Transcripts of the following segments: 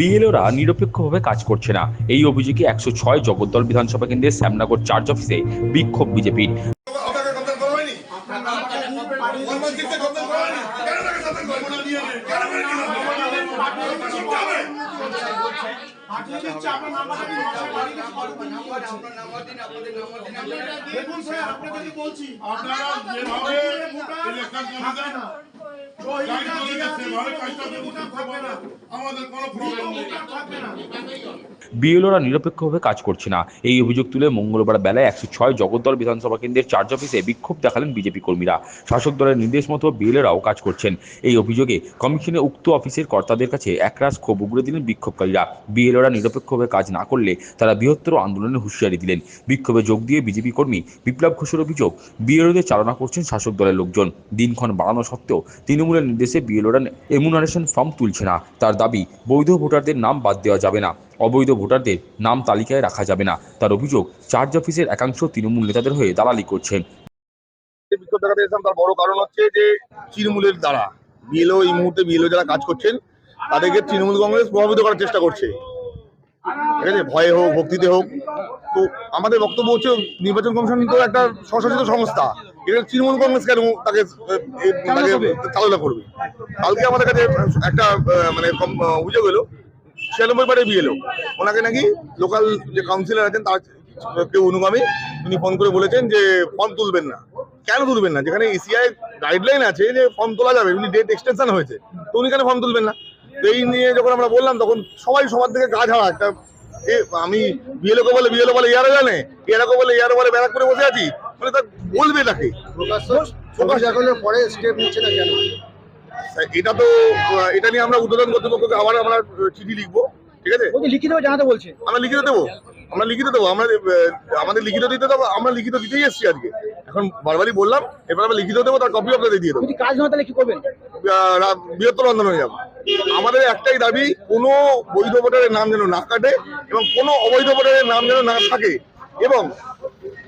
বিএলওরা নিরপেক্ষভাবে কাজ করছে না। এই অভিযোগে একশো ছয় জগদ্দল বিধানসভা কেন্দ্রের শ্যামনগর চার্জ অফিসে বিক্ষোভ বিজেপির। আপনারা যেভাবে ইলেকশন কমিশন বিএলওরা নিরপেক্ষভাবে কাজ করছে না। এই অভিযোগ তুলে মঙ্গলবার বেলায় একশো ছয় জগদ্দল বিধানসভা কেন্দ্রের চার্জ অফিসে বিক্ষোভ দেখালেন বিজেপি কর্মীরা। শাসক দলের নির্দেশ মতো বিএলওরাও কাজ করছেন। এই অভিযোগে কমিশনে উক্ত অফিসের কর্তাদের কাছে একরাশ ক্ষোভ উগড়ে দিলেন বিক্ষোভকারীরা। বিএলওরা নিরপেক্ষভাবে কাজ না করলে তারা বৃহত্তর আন্দোলনের হুঁশিয়ারি দিলেন। বিক্ষোভে যোগ দিয়ে বিজেপি কর্মী বিপ্লব ঘোষের অভিযোগ, বিএলওদের চালনা করছেন শাসক দলের লোকজন। দিনক্ষণ বাড়ানো সত্ত্বেও তৃণমূলের নির্দেশে বিএলওরা এমুনারেশন ফর্ম তুলছে না। তার দাবি, বৈধ ভোটারদের নাম বাদ দেওয়া যাবে না। অবৈধ ভোটারদের নাম তালিকায় রাখা যাবে না। তার অভিযোগ, চার্জ অফিসের একাংশ তৃণমূল নেতাদের হয়ে দালালি করছে। বিক্ষোভ দেখাতে এসেছিলাম তার বড় কারণ হচ্ছে যে, তৃণমূলের দ্বারা, বিএলও এই মুহূর্তে বিএলও যারা কাজ করছেন, তাদেরকে তৃণমূল কংগ্রেস প্রভাবিত করার চেষ্টা করছে। ঠিক আছে? ভয়ে হোক, ভক্তিতে হোক। তো আমাদের বক্তব্য হচ্ছে, নির্বাচন কমিশন তো একটা স্বশাসিত সংস্থা। এটা তৃণমূল কংগ্রেস কেন তাকে চালনা করবে? কালকে আমাদের কাছে একটা মানে অভিযোগ এলো ছিয়ানব্বই বিয়ে বিএলও ওনাকে নাকি লোকাল যে কাউন্সিলর আছেন তার কেউ অনুগামী তিনি ফোন করে বলেছেন যে ফর্ম তুলবেন না। কেন তুলবেন না? যেখানে ইসিআই গাইডলাইন আছে যে ফর্ম তোলা যাবে উনি ডেট এক্সটেনশন হয়েছে। তো উনি কেন ফর্ম তুলবেন না? তো এই নিয়ে যখন আমরা বললাম তখন সবাই সবার থেকে গা ঝাড়া একটা আমি বিএলও কে বলে বিএলও বলে ইয়ারও জানে ইয়ারও বলে ইয়ারও বলে ব্যারাক করে বসে আছি মানে তা বলবে তাকে পরে স্টেপ নিচ্ছে না কেন? এটা তো এটা নিয়ে আমরা উদ্বোধন কর্তৃপক্ষকে আবার আমরা চিঠি লিখব ঠিক আছে? লিখিত জানাতে বলছে। আমরা লিখিত দেবো আমরা লিখিত দেবো আমরা আমাদের লিখিত দিতে দেবো আমরা লিখিত দিতেই এসেছি আজকে। এখন বারবারই বললাম এবার আমরা লিখিত দেবো তার কপি আপনাদের দিয়ে দেবো। কাজ না তাহলে কি করবেন? আহ, রা- বৃহত্তর আন্দোলন হয়ে যাব। আমাদের একটাই দাবি, কোনো বৈধ ভোটারের নাম যেন না কাটে এবং কোনো অবৈধ ভোটারের নাম যেন না থাকে এবং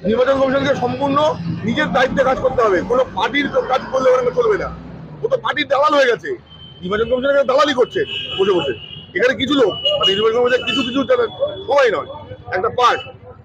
নির্বাচন কমিশনকে সম্পূর্ণ নিজের দায়িত্বে কাজ করতে হবে। কোনো পার্টির কাজ করলে ওখানে চলবে না। ও তো পার্টির দালাল হয়ে গেছে। নির্বাচন কমিশনের দালালি করছে বসে বসে। এখানে কিছু লোক মানে নির্বাচন কমিশনের কিছু কিছু সবাই নয়, একটা পার্ট।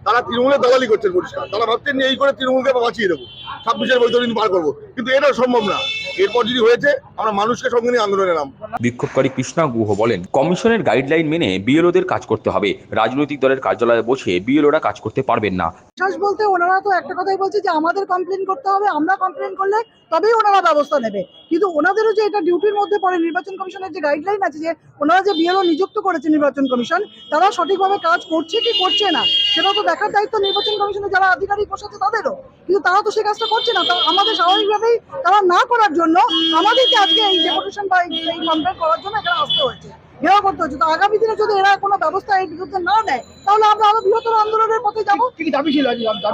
তারা তৃণমূলের দালালি করছেন পরিষ্কার। তারা ভাবছেন যে এই করে তৃণমূলকে বাঁচিয়ে দেবো। ছাব্বিশের বৈতরণী পার করব। কিন্তু এটা সম্ভব না। এরপর যদি হয়েছে আমরা মানুষকে সঙ্গে নিয়ে আন্দোলনে নাম বিক্ষোভকারী কৃষ্ণা গুহ বলেন কমিশনের গাইডলাইন মেনে বিএলওদের কাজ করতে হবে। রাজনৈতিক দলের কার্যালয়ে বসে বিএলওরা কাজ করতে পারবেন না। বিশ্বাস বলতে ওনারা তো একটা কথাই বলছে যে আমাদের কমপ্লেন করতে হবে আমরা কমপ্লেন করলে তবেই ওনারা ব্যবস্থা নেবে। কিন্তু ওনাদেরও যে এটা ডিউটির মধ্যে পড়ে নির্বাচন কমিশনের যে গাইডলাইন আছে যে ওনারা যে বিএলও নিযুক্ত করেছে নির্বাচন কমিশন তারা সঠিকভাবে কাজ করছে কি করছে না সেটা তো দেখার দায়িত্ব নির্বাচন কমিশনের যারা আধিকারিক বসেছে তাদেরও। কিন্তু তারা তো সেই কাজটা করছে না আমাদের স্বাভাবিকভাবেই তারা না করার জন্য আমাদেরকে আজকে এই ডেপুটেশন বা এই কমপ্লেন করার জন্য এখানে আসতে হয়েছে ঘেরাও করতে হচ্ছে তো আগামী দিনে যদি এরা কোনো ব্যবস্থা এর বিরুদ্ধে না নেয় তাহলে আমরা আরও বৃহত্তর আন্দোলনের পথে যাব। দাবি ছিল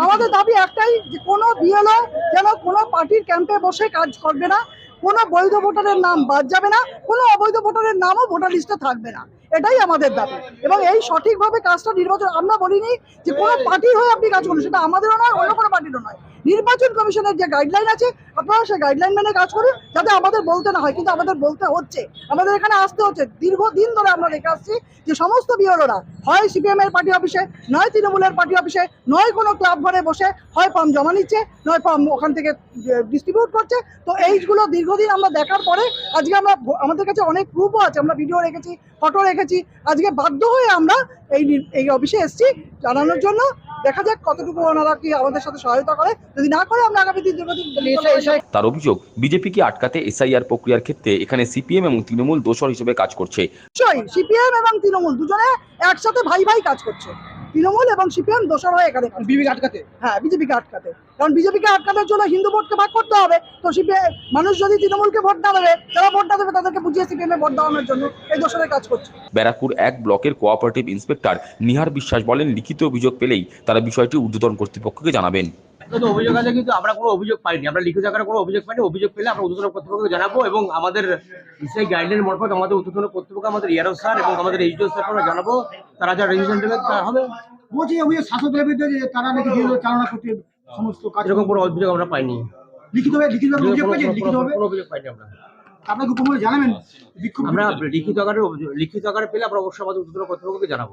আমাদের দাবি একটাই যে কোনো বিএলও যেন কোনো পার্টির ক্যাম্পে বসে কাজ করবে না কোনো বৈধ ভোটারের নাম বাদ যাবে না, কোনো অবৈধ ভোটারের নামও ভোটার লিস্টে থাকবে না। এটাই আমাদের দাবি। এবং এই সঠিকভাবে কাজটা নির্বাচন, আমরা বলিনি যে কোনো পার্টির হয়ে আপনি কাজ করুন, সেটা আমাদেরও নয়, অন্য কোনো পার্টিরও নয়। নির্বাচন কমিশনের যে গাইডলাইন আছে, আপনারা সেই গাইডলাইন মেনে কাজ করুন, যাতে আমাদের বলতে না হয়, কিন্তু আমাদের বলতে হচ্ছে। আমাদের এখানে আসতে হচ্ছে। দীর্ঘদিন ধরে আমরা দেখে আসছি যে সমস্ত বিওরোরা হয় সিপিএম এর পার্টি অফিসে, নয় তৃণমূলের পার্টি অফিসে, নয় কোনো ক্লাব ঘরে বসে হয় ফর্ম জমা নিচ্ছে, নয় ফর্ম ওখান থেকে ডিস্ট্রিবিউট করছে। তো এইগুলো দীর্ঘদিন আমরা দেখার পরে, আজকে আমরা আমাদের কাছে অনেক প্রুফও আছে, আমরা ভিডিও রেখেছি ফটো রেখেছি। আজকে বাধ্য হয়ে আমরা এই এই অফিসে এসেছি জানানোর জন্য। দেখা যাক কতটুকু ওনারা কি আমাদের সাথে সহায়তা করে। যদি না করে আমরা আগামী দিন তার অভিযোগ বিজেপিকে আটকাতে এসআইআর প্রক্রিয়ার ক্ষেত্রে এখানে সিপিএম এবং তৃণমূল দোষর হিসেবে কাজ করছে? সিপিএম এবং তৃণমূল দুজনে একসাথে ভাই ভাই কাজ করছে। তৃণমূল এবং সিপিএম দোষর হয় এখানে বিজেপিকে আটকাতে? হ্যাঁ বিজেপিকে আটকাতে। কারণ বিজেপিকে আটকানোর জন্য হিন্দু ভোটকে ভাগ করতে হবে। তো সিপিএম মানুষ যদি তৃণমূলকে ভোট না দেবে যারা ভোট না দেবে তাদেরকে বুঝিয়ে সিপিএম এ ভোট দেওয়ানোর জন্য এই দোষরের কাজ করছে। ব্যারাকপুর এক ব্লকের কোঅপারেটিভ ইন্সপেক্টর নিহার বিশ্বাস বলেন লিখিত অভিযোগ পেলেই তারা বিষয়টি ঊর্ধ্বতন কর্তৃপক্ষকে জানাবেন। তো অভিযোগ আছে কিন্তু আমরা কোনো অভিযোগ পাইনি। আমরা লিখিত আকারে কোনো অভিযোগ পাইনি। অভিযোগ পেলে আমরা উদ্বোধন কর্তৃপক্ষকে জানাব এবং আমাদের সেই গাইডলাইন মারফত আমাদের উদ্বোধন কর্তৃপক্ষ আমাদের ইয়ারো স্যার এবং আমাদের এইচডিও স্যারকে আমরা জানাব। তারা যা রেজিস্ট্রেশন দেবে তা হবে। বলছি অভিযোগ শাসক দলের বিরুদ্ধে যে তারা নাকি বিএলও চালনা করতে সমস্ত কাজ এরকম কোনো অভিযোগ আমরা পাইনি। লিখিত লিখিত অভিযোগ কোনো- পেয়েছেন কোনো- লিখিত কোনো- কোনো অভিযোগ পাইনি আমরা। আপনাকে উপমূল্য জানাবেন? আমরা লিখিত আকারে লিখিত আকারে পেলে আমরা অবশ্যই আমাদের উত্তর কর্তৃপক্ষকে জানাব।